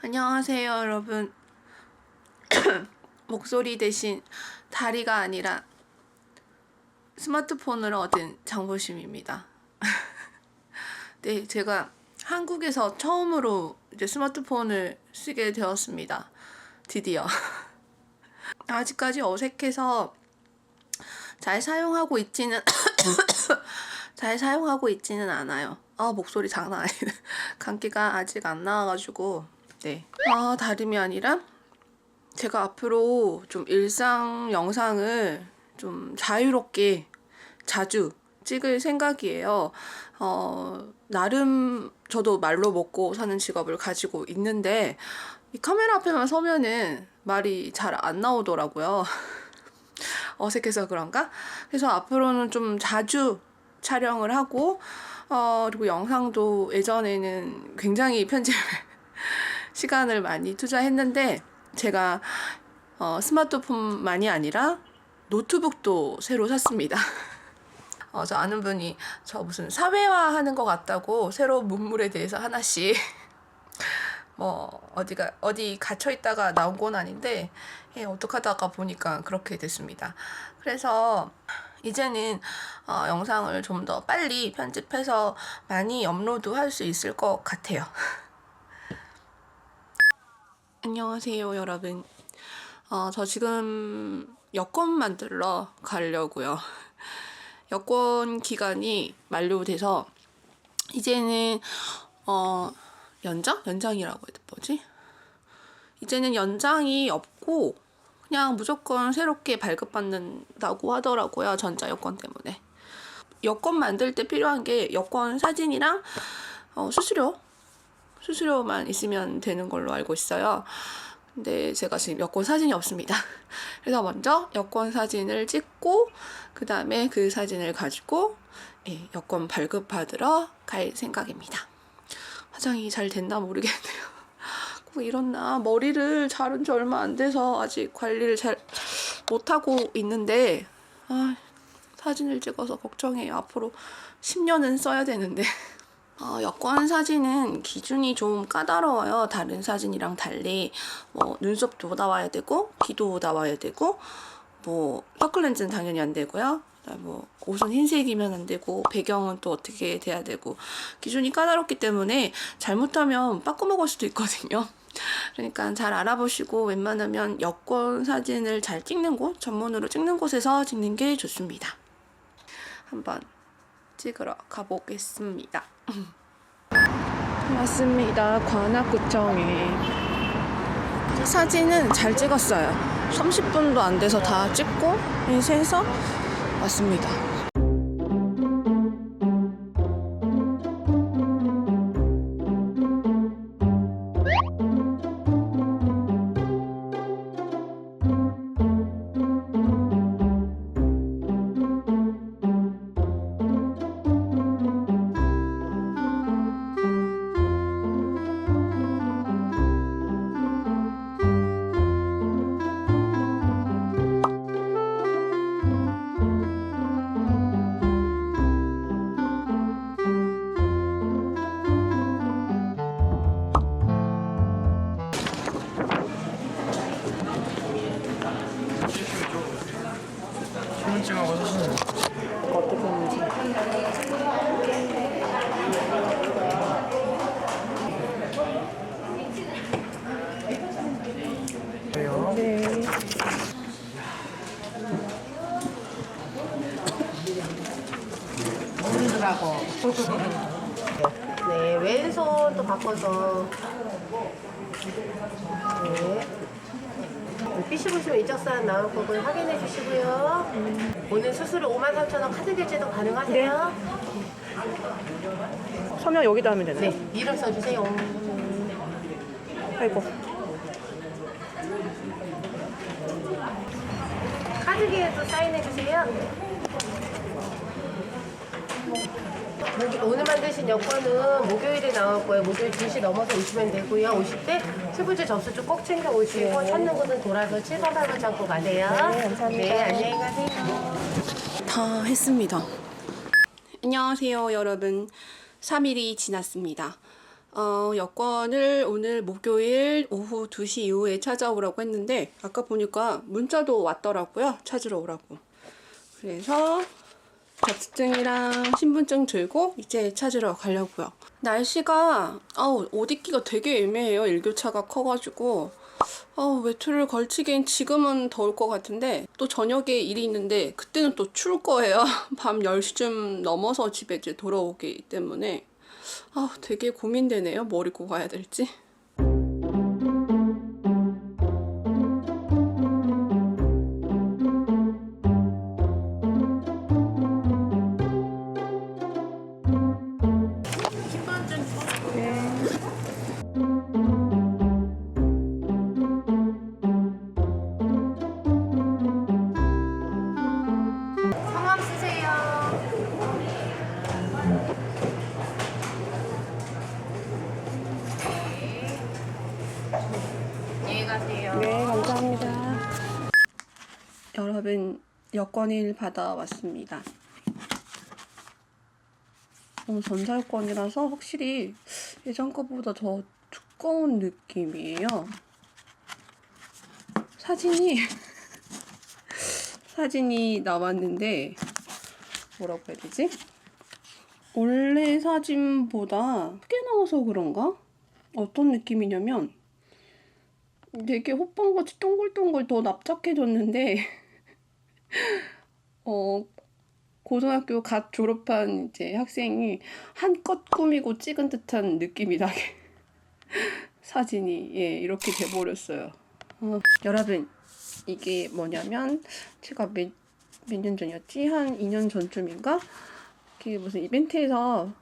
안녕하세요, 여러분. 목소리 대신 다리가 아니라 스마트폰을 얻은 장보심입니다. 네, 제가 한국에서 처음으로 이제 스마트폰을 쓰게 되었습니다. 드디어. 아직까지 어색해서 잘 사용하고 있지는 잘 사용하고 있지는 않아요. 아 목소리 장난 아니네. 감기가 아직 안 나와가지고 네. 아 다름이 아니라 제가 앞으로 좀 일상 영상을 좀 자유롭게 자주 찍을 생각이에요. 어, 나름 저도 말로 먹고 사는 직업을 가지고 있는데 이 카메라 앞에만 서면은 말이 잘 안 나오더라고요. 어색해서 그런가? 그래서 앞으로는 좀 자주 촬영을 하고 어, 그리고 영상도 예전에는 굉장히 편집에 시간을 많이 투자했는데 제가 어, 스마트폰만이 아니라 노트북도 새로 샀습니다. 어, 저 아는 분이 저 무슨 사회화하는 것 같다고 새로운 문물에 대해서 하나씩 뭐 어디가 어디 갇혀 있다가 나온 건 아닌데 예, 어떡하다가 보니까 그렇게 됐습니다. 그래서 이제는 어, 영상을 좀 더 빨리 편집해서 많이 업로드할 수 있을 것 같아요. 안녕하세요, 여러분. 어, 저 지금 여권 만들러 가려고요. 여권 기간이 만료돼서 이제는 어 연장? 연장이라고 해야 뭐지? 이제는 연장이 없고 그냥 무조건 새롭게 발급받는다고 하더라고요. 전자 여권 때문에. 여권 만들 때 필요한 게 여권 사진이랑 어, 수수료 수수료만 있으면 되는 걸로 알고 있어요. 근데 제가 지금 여권 사진이 없습니다. 그래서 먼저 여권 사진을 찍고 그 다음에 그 사진을 가지고 예, 여권 발급받으러 갈 생각입니다. 화장이 잘 됐나 모르겠네요. 꼭 이렇나 머리를 자른 지 얼마 안 돼서 아직 관리를 잘 못하고 있는데 아, 사진을 찍어서 걱정해요. 앞으로 10년은 써야 되는데. 어, 여권 사진은 기준이 좀 까다로워요. 다른 사진이랑 달리 뭐 눈썹도 나와야 되고 귀도 나와야 되고 뭐 서클렌즈는 당연히 안 되고요. 뭐 옷은 흰색이면 안 되고 배경은 또 어떻게 돼야 되고 기준이 까다롭기 때문에 잘못하면 빠꾸먹을 수도 있거든요. 그러니까 잘 알아보시고 웬만하면 여권 사진을 잘 찍는 곳, 전문으로 찍는 곳에서 찍는 게 좋습니다. 한번 찍으러 가보겠습니다. 왔습니다. 관악구청에. 사진은 잘 찍었어요. 30분도 안 돼서 다 찍고 이제 해서 왔습니다. 어른들하고. 네, 왼손 또 바꿔서. 네. PC 보시면 인적 사항 나올 거고요. 확인해 주시고요. 오늘 수수료 53,000원 카드 결제도 가능하세요? 서명 여기다 하면 되나요? 네, 이름 써주세요. 아이고. 카드기에도 사인해 주세요. 목- 오늘 만드신 여권은 목요일에 나올 거예요. 목요일 2시 넘어서 오시면 되고요. 오실 때 출구제 접수증 꼭 챙겨 오시고 찾는 곳은 돌아서 7번, 8번 창고 가세요. 네, 감사합니다. 네, 안녕히 가세요. 다 했습니다. 안녕하세요, 여러분. 3일이 지났습니다. 어, 여권을 오늘 목요일 오후 2시 이후에 찾아오라고 했는데 아까 보니까 문자도 왔더라고요. 찾으러 오라고. 그래서 자격증이랑 신분증 들고 이제 찾으러 가려고요. 날씨가 아우 옷 입기가 되게 애매해요. 일교차가 커가지고 어, 외투를 걸치기엔 지금은 더울 것 같은데 또 저녁에 일이 있는데 그때는 또 추울 거예요. 밤 10시쯤 넘어서 집에 이제 돌아오기 때문에 아, 되게 고민되네요. 뭘 입고 가야 될지. 가세요. 네, 감사합니다. 여러분, 여권을 받아왔습니다. 어, 전자여권이라서 확실히 예전 거보다 더 두꺼운 느낌이에요. 사진이, 사진이 나왔는데, 뭐라고 해야 되지? 원래 사진보다 크게 나와서 그런가? 어떤 느낌이냐면, 되게 호빵같이 동글동글 더 납작해졌는데 어 고등학교 갓 졸업한 이제 학생이 한껏 꾸미고 찍은 듯한 느낌이 나게 사진이 예 이렇게 돼버렸어요. 어, 여러분 이게 뭐냐면 제가 몇 몇 년 전이었지 한 2년 전쯤인가 그 무슨 이벤트에서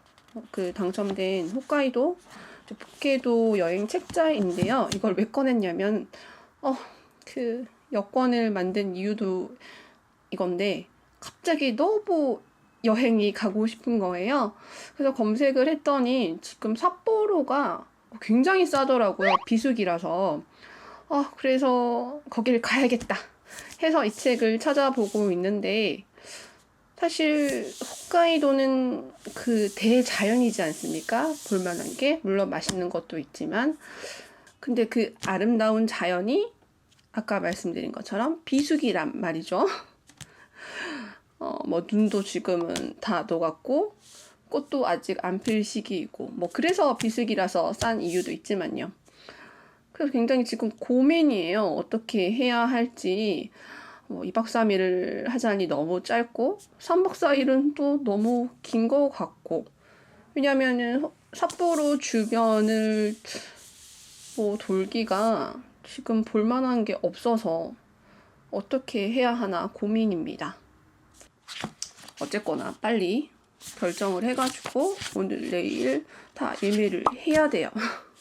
그 당첨된 홋카이도 저 북해도 여행 책자인데요. 이걸 왜 꺼냈냐면, 어, 그 여권을 만든 이유도 이건데, 갑자기 너무 여행이 가고 싶은 거예요. 그래서 검색을 했더니 지금 삿포로가 굉장히 싸더라고요. 비수기라서. 어, 그래서 거길 가야겠다 해서 이 책을 찾아보고 있는데, 사실 홋카이도는 그 대자연이지 않습니까? 볼만한 게 물론 맛있는 것도 있지만 근데 그 아름다운 자연이 아까 말씀드린 것처럼 비수기란 말이죠. 어, 뭐 눈도 지금은 다 녹았고 꽃도 아직 안 필 시기이고 뭐 그래서 비수기라서 싼 이유도 있지만요. 그래서 굉장히 지금 고민이에요. 어떻게 해야 할지. 뭐 2박 3일을 하자니 너무 짧고 3박 4일은 또 너무 긴것 같고 왜냐면은 삿포로 주변을 뭐 돌기가 지금 볼만한 게 없어서 어떻게 해야 하나 고민입니다. 어쨌거나 빨리 결정을 해가지고 오늘 내일 다 예매를 해야 돼요.